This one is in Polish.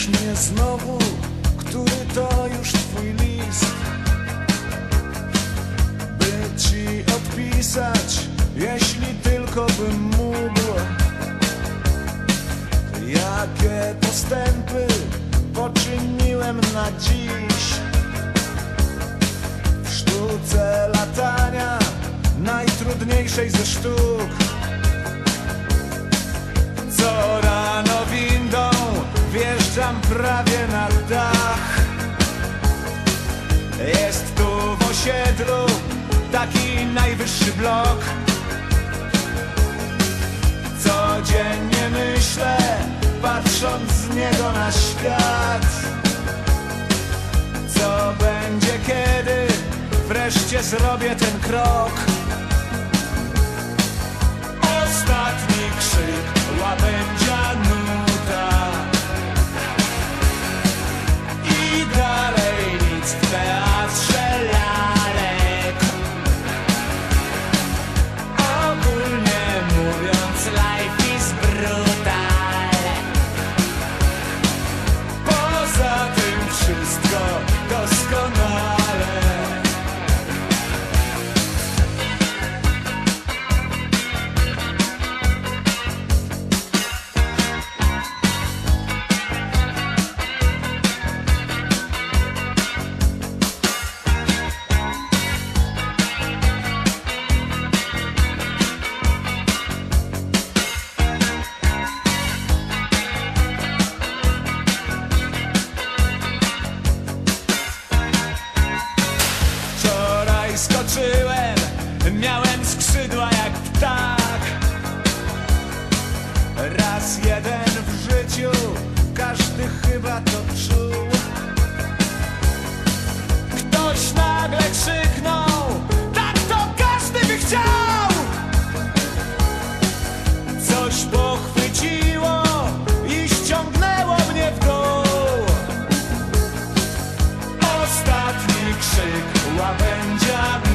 Pytasz mnie znowu, który to już twój list. By ci odpisać, jeśli tylko bym mógł. Jakie postępy poczyniłem na dziś? W sztuce latania, najtrudniejszej ze sztuk wjeżdżam prawie na dach. Jest tu w osiedlu taki najwyższy blok. Codziennie myślę, patrząc z niego na świat. Co będzie kiedy wreszcie zrobię ten krok? Ostatni krzyk łabędzia nóg nagle krzyknął Tak to każdy by chciał! Coś pochwyciło i ściągnęło mnie w dół. Ostatni krzyk łabędzia